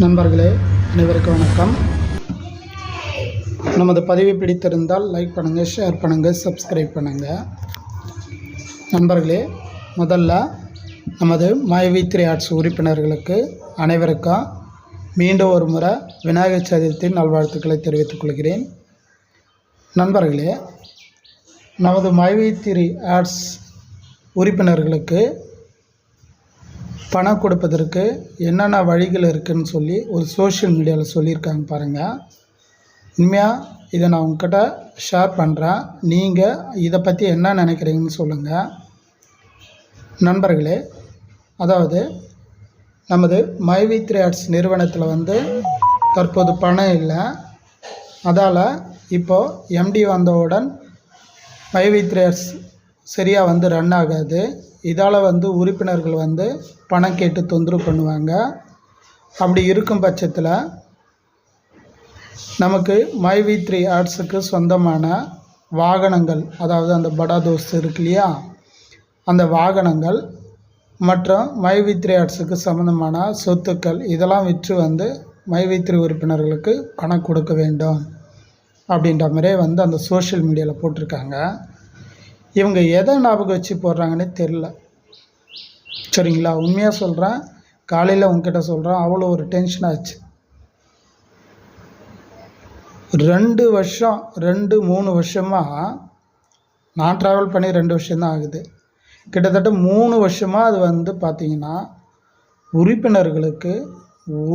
நண்பர்களே அனைவருக்கும் வணக்கம். நமது பதிவு பிடித்திருந்தால் லைக் பண்ணுங்கள் ஷேர் பண்ணுங்கள் சப்ஸ்கிரைப் பண்ணுங்கள் நண்பர்களே முதல்ல நமது மாயவி த்ரீ ஆர்ட்ஸ் உறுப்பினர்களுக்கு அனைவருக்கும் மீண்டும் ஒரு முறை விநாயகர் சதுர்த்தி நல்வாழ்த்துக்களை தெரிவித்துக் கொள்கிறேன். நண்பர்களே நமது மாயவி த்ரீ ஆர்ட்ஸ் உறுப்பினர்களுக்கு பணம் கொடுப்பதற்கு என்னென்ன வழிகள் இருக்குதுன்னு சொல்லி ஒரு சோஷியல் மீடியாவில் சொல்லியிருக்காங்க பாருங்கள் உண்மையாக இதை நான் உங்ககிட்ட ஷேர் பண்ணுறேன் நீங்கள் இதை பற்றி என்ன நினைக்கிறீங்கன்னு சொல்லுங்கள் நண்பர்களே அதாவது நமது மைவி த்ரீ ஆர்ட்ஸ் நிறுவனத்தில் வந்து தற்போது பணம் இல்லை. அதால் இப்போது எம்டி வந்தவுடன் மைவி த்ரீ ஆர்ட்ஸ் சரியாக வந்து ரன் ஆகாது. இதால் வந்து உறுப்பினர்கள் வந்து பணம் கேட்டு தொந்தரவு பண்ணுவாங்க. அப்படி இருக்கும் பட்சத்தில் நமக்கு மை வி த்ரீ ஆர்ட்ஸுக்கு சொந்தமான வாகனங்கள் அதாவது அந்த படா தோஸ் இருக்கு இல்லையா? அந்த வாகனங்கள் மற்றும் மை வி த்ரீ ஆர்ட்ஸுக்கு சம்மந்தமான சொத்துக்கள் இதெல்லாம் விற்று வந்து மை வி த்ரீ உறுப்பினர்களுக்கு பணம் கொடுக்க வேண்டும் அப்படின்ற மாதிரியே வந்து அந்த சோஷியல் மீடியாவில் போட்டிருக்காங்க. இவங்க எதை ஞாபகம் வச்சு போடுறாங்கன்னே தெரில சரிங்களா? உண்மையாக சொல்கிறேன் காலையில் உங்ககிட்ட சொல்கிறேன் அவ்வளோ ஒரு டென்ஷன் ஆச்சு. ரெண்டு வருஷம் ரெண்டு மூணு வருஷமாக நான் ட்ராவல் பண்ணி ரெண்டு வருஷம்தான் ஆகுது. கிட்டத்தட்ட மூணு வருஷமாக அது வந்து பார்த்திங்கன்னா உறுப்பினர்களுக்கு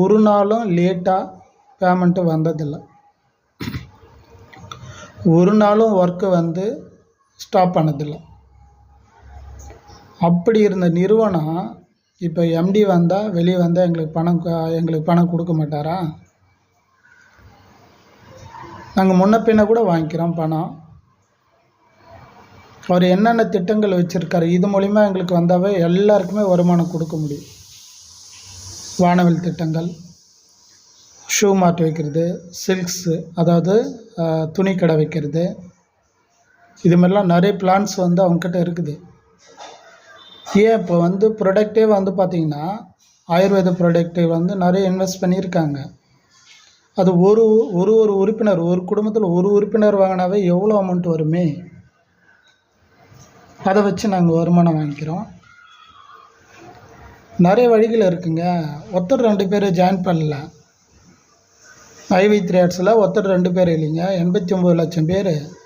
ஒரு நாளும் லேட்டாக பேமெண்ட்டு வந்ததில்லை. ஒரு நாளும் ஒர்க்கு வந்து ஸ்டாப் பண்ணதில்லை. அப்படி இருந்த நிறுவனம் இப்போ எம்டி வந்தால் வெளியே வந்தால் எங்களுக்கு பணம் எங்களுக்கு பணம் கொடுக்க மாட்டாரா? நாங்கள் முன்ன பின்ன கூட வாங்கிக்கிறோம் பணம். அவர் என்னென்ன திட்டங்கள் வச்சுருக்காரு இது மூலிமா எங்களுக்கு வந்தாவே எல்லாருக்குமே வருமானம் கொடுக்க முடியும். வானவில் திட்டங்கள் ஷூ மார்ட் வைக்கிறது சில்க்ஸு அதாவது துணி கடை வைக்கிறது. இது மாதிரிலாம் நிறைய பிளான்ஸ் வந்து அவங்கக்கிட்ட இருக்குது. ஏன் இப்போ வந்து ப்ரொடக்டே வந்து பார்த்திங்கன்னா ஆயுர்வேத ப்ராடக்ட்டு வந்து நிறைய இன்வெஸ்ட் பண்ணியிருக்காங்க. அது ஒரு ஒரு ஒரு உறுப்பினர் ஒரு குடும்பத்தில் ஒரு உறுப்பினர் வாங்கினாவே எவ்வளோ அமௌண்ட் வருமே? அதை வச்சு நாங்கள் வருமானம் வாங்கிக்கிறோம். நிறைய வழிகள் இருக்குங்க. ஒருத்தர் ரெண்டு பேர் ஜாயின் பண்ணல. ஐவி த்ரீ ஆர்ட்ஸில் ஒருத்தர் ரெண்டு பேர் இல்லைங்க. எண்பத்தி ஒம்பது லட்சம் பேர்.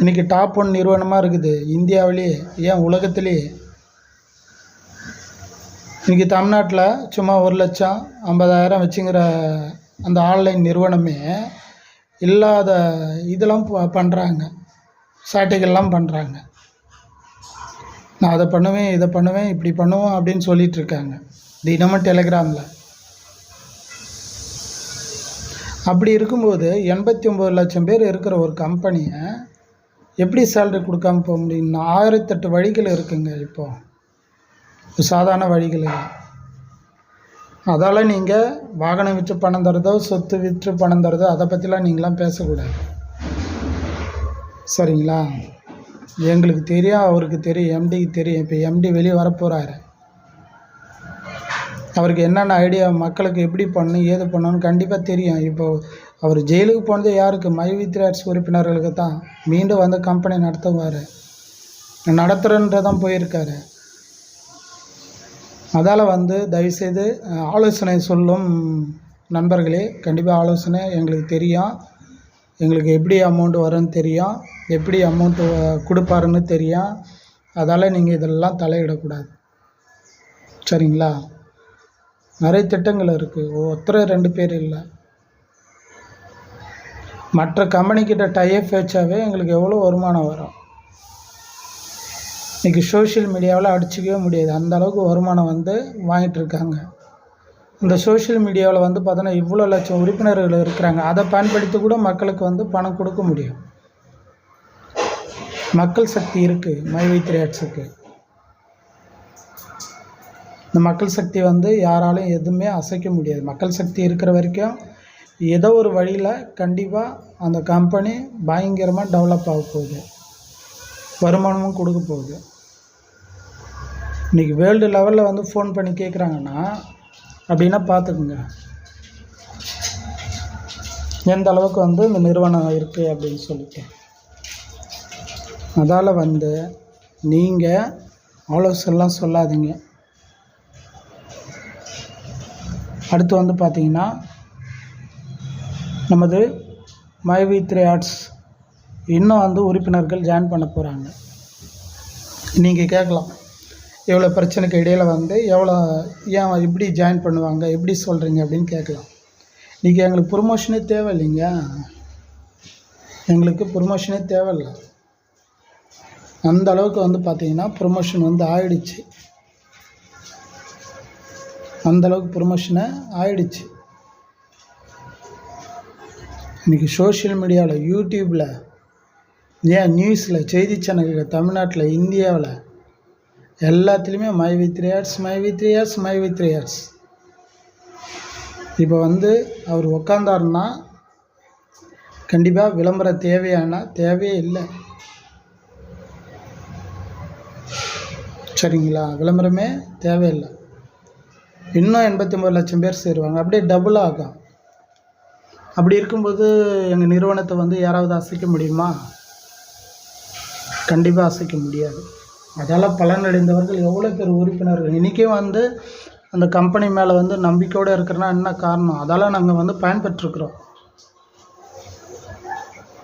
இன்றைக்கி டாப் ஒன் நிறுவனமாக இருக்குது. இந்தியாவிலேயே ஏன் உலகத்திலேயே இன்றைக்கி தமிழ்நாட்டில் சும்மா ஒரு லட்சம் ஐம்பதாயிரம் வச்சுங்கிற அந்த ஆன்லைன் நிறுவனமே இல்லாத இதெல்லாம் ப- பண்ணுறாங்க சாட்டைகள்லாம் பண்ணுறாங்க நான் அதை பண்ணுவேன் இதை பண்ணுவேன் இப்படி பண்ணுவோம் அப்படின்னு சொல்லிகிட்ருக்காங்க தினமும் டெலிகிராமில். அப்படி இருக்கும்போது எண்பத்தி ஒம்பது லட்சம் பேர் இருக்கிற ஒரு கம்பெனியை எப்படி சேலரி கொடுக்காம போக முடியும்? ஆயிரத்தெட்டு வழிகள் இருக்குங்க இப்போது சாதாரண வழிகள் இல்லை. அதால் நீங்கள் வாகனம் விற்று பணம் தரதோ சொத்து விற்று பணம் தரதோ அதை பற்றிலாம் நீங்களாம் பேசக்கூடாது. சரிங்களா? எங்களுக்கு தெரியும் அவருக்கு தெரியும் எம்டிக்கு தெரியும். இப்போ எம்டி வெளியே வரப்போகிறாரு அவருக்கு என்னென்ன ஐடியா மக்களுக்கு எப்படி பண்ணணும் ஏது பண்ணணும்னு கண்டிப்பாக தெரியும். இப்போது அவர் ஜெயிலுக்கு போனது யாருக்கு? மைவி த்ரேட்ஸ் உறுப்பினர்களுக்கு தான் மீண்டும் வந்து கம்பெனி நடத்துவார். நடத்துகிறன்றதான் போயிருக்காரு. அதால் வந்து தயவுசெய்து ஆலோசனை சொல்லும் நண்பர்களே கண்டிப்பாக ஆலோசனை எங்களுக்கு தெரியும். எங்களுக்கு எப்படி அமௌண்ட் வரும்னு தெரியும். எப்படி அமௌண்ட்டு கொடுப்பாருன்னு தெரியும். அதால் நீங்கள் இதெல்லாம் தலையிடக்கூடாது. சரிங்களா? நிறைய திட்டங்கள் இருக்குது ஒருத்தர் ரெண்டு பேர் இல்லை. மற்ற கம்பெனிக்கிட்ட டைப் வச்சாவே எங்களுக்கு எவ்வளோ வருமானம் வரும்? இன்றைக்கி சோஷியல் மீடியாவில் அடிச்சிக்கவே முடியாது. அந்த அளவுக்கு வருமானம் வந்து வாங்கிட்டு இருக்காங்க. இந்த சோஷியல் மீடியாவில் வந்து பார்த்தோன்னா இவ்வளோ லட்சம் உறுப்பினர்கள் இருக்கிறாங்க. அதை பயன்படுத்தி கூட மக்களுக்கு வந்து பணம் கொடுக்க முடியும். மக்கள் சக்தி இருக்குது மைவை திரையாட்ஸுக்கு இந்த மக்கள் சக்தி வந்து யாராலும் எதுவுமே அசைக்க முடியாது. மக்கள் சக்தி இருக்கிற வரைக்கும் ஏதோ ஒரு வழியில் கண்டிப்பாக அந்த கம்பெனி பயங்கரமாக டெவலப் ஆக போகுது. வருமானமும் கொடுக்க போகுது. இன்றைக்கி வேர்ல்டு லெவலில் வந்து ஃபோன் பண்ணி கேட்குறாங்கன்னா அப்படின்னா பார்த்துக்குங்க எந்த அளவுக்கு வந்து இந்த நிறுவனம் இருக்குது அப்படின்னு சொல்லிட்டு. அதால் வந்து நீங்கள் ஆலோசனைலாம் சொல்லாதீங்க. அடுத்து வந்து பார்த்தீங்கன்னா நமது மைவி த்ரீ ஆர்ட்ஸ் இன்னும் வந்து உறுப்பினர்கள் ஜாயின் பண்ண போகிறாங்க நீங்கள் கேட்கலாம். எவ்வளோ பிரச்சனைக்கு இடையில் வந்து எவ்வளோ ஏன் இப்படி ஜாயின் பண்ணுவாங்க எப்படி சொல்கிறீங்க அப்படின்னு கேட்கலாம். நீங்கள் எங்களுக்கு ப்ரொமோஷனே தேவையில்லைங்க. எங்களுக்கு ப்ரொமோஷனே தேவையில்லை. அந்த அளவுக்கு வந்து பார்த்தீங்கன்னா ப்ரொமோஷன் வந்து ஆயிடுச்சு. அந்த அளவுக்கு ப்ரொமோஷனை ஆயிடுச்சு. இன்றைக்கி சோஷியல் மீடியாவில் யூடியூப்பில் ஏன் நியூஸில் செய்தி சேனல்கள் தமிழ்நாட்டில் இந்தியாவில் எல்லாத்துலேயுமே my with three years my with three years my with three years இப்போ வந்து அவர் உக்காந்தாருன்னா கண்டிப்பாக விளம்பரம் தேவையானா தேவையே இல்லை. சரிங்களா? விளம்பரமே தேவையில்லை. இன்னும் எண்பத்தி ஒம்பது லட்சம் பேர் சேருவாங்க. அப்படியே டபுள் ஆகும். அப்படி இருக்கும்போது எங்கள் நிறுவனத்தை வந்து யாராவது அசைக்க முடியுமா? கண்டிப்பாக அசைக்க முடியாது. அதால் பலனடைந்தவர்கள் எவ்வளோ பேர் உறுப்பினர்கள்? இன்றைக்கும் வந்து அந்த கம்பெனி மேலே வந்து நம்பிக்கையோடு இருக்கிறனா என்ன காரணம்? அதால் நாங்கள் வந்து பயன்பெற்றுருக்குறோம்.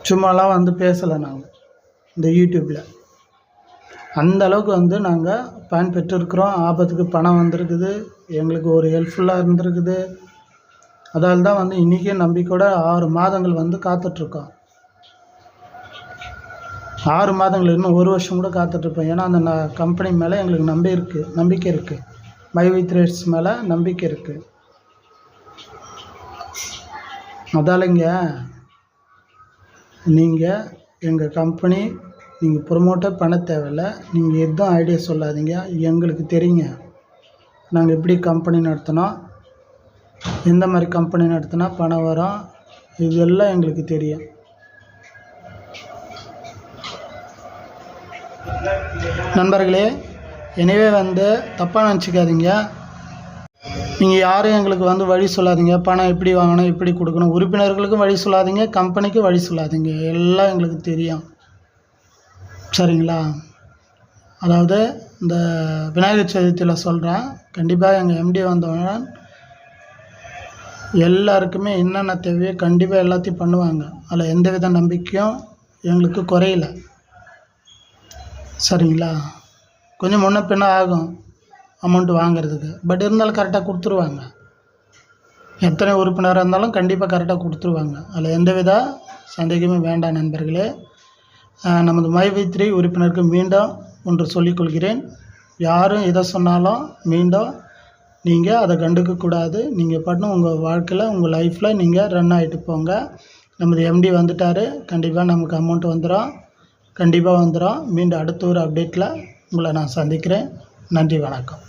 சும்மாலாம் வந்து பேசலை நாங்கள் இந்த யூடியூப்பில் அந்த அளவுக்கு வந்து நாங்கள் பயன்பெற்றிருக்கிறோம். ஆபத்துக்கு பணம் வந்திருக்குது. எங்களுக்கு ஒரு ஹெல்ப்ஃபுல்லாக இருந்திருக்குது. அதால் தான் வந்து இன்றைக்கே நம்பிக்கையோட ஆறு மாதங்கள் வந்து காத்துட்ருக்கோம். ஆறு மாதங்கள் இன்னும் ஒரு வருஷம் கூட காத்துட்ருப்போம். ஏன்னா அந்த கம்பெனி மேலே எங்களுக்கு நம்பி இருக்குது நம்பிக்கை இருக்குது மை வித் மேலே நம்பிக்கை இருக்குது அதாலங்க நீங்கள் எங்கள் கம்பெனி நீங்கள் ப்ரொமோட்டே பண்ண தேவையில்ல. நீங்கள் எதுவும் ஐடியா சொல்லாதீங்க. எங்களுக்கு தெரியுங்க. நாங்கள் எப்படி கம்பெனி நடத்தினோம் எந்த மாதிரி கம்பெனி நடத்தினா பணம் வரும் இது எல்லாம் எங்களுக்கு தெரியும். நண்பர்களே எனவே வந்து தப்பாக நினச்சிக்காதீங்க. நீங்கள் யாரும் எங்களுக்கு வந்து வழி சொல்லாதீங்க. பணம் எப்படி வாங்கணும் எப்படி கொடுக்கணும் உறுப்பினர்களுக்கும் வழி சொல்லாதீங்க கம்பெனிக்கும் வழி சொல்லாதீங்க. எல்லாம் எங்களுக்கு தெரியும். சரிங்களா? அதாவது இந்த விநாயகர் சதுர்த்தியில் சொல்கிறேன் கண்டிப்பாக எங்கள் எம்டி வந்தவுடன் எல்லாருக்குமே என்னென்ன தேவையோ கண்டிப்பாக எல்லாத்தையும் பண்ணுவாங்க. அதில் எந்த வித நம்பிக்கையும் எங்களுக்கு குறையில. சரிங்களா? கொஞ்சம் முன்ன பின்ன ஆகும் அமௌண்ட் வாங்குறதுக்கு. பட் இருந்தாலும் கரெக்டாக கொடுத்துருவாங்க. எத்தனை உறுப்பினராக இருந்தாலும் கண்டிப்பாக கரெக்டாக கொடுத்துருவாங்க. அதில் எந்த வித சந்தேகமே வேண்டாம் நண்பர்களே. நமது மைவித்ரி உறுப்பினருக்கு மீண்டும் ஒன்று சொல்லிக்கொள்கிறேன் யாரும் எதை சொன்னாலும் மீண்டும் நீங்கள் அதை கண்டுக்கக்கூடாது நீங்கள் பாட்டுன்னு உங்கள் வாழ்க்கையில் உங்கள் லைஃப்பில் நீங்கள் ரன் ஆகிட்டு போங்க. நமது எம்டி வந்துட்டார். கண்டிப்பாக நமக்கு அமௌண்ட் வந்துடும் கண்டிப்பாக வந்துடும் மீண்டும் அடுத்த ஒரு அப்டேட்டில் உங்களை நான் சந்திக்கிறேன். நன்றி வணக்கம்.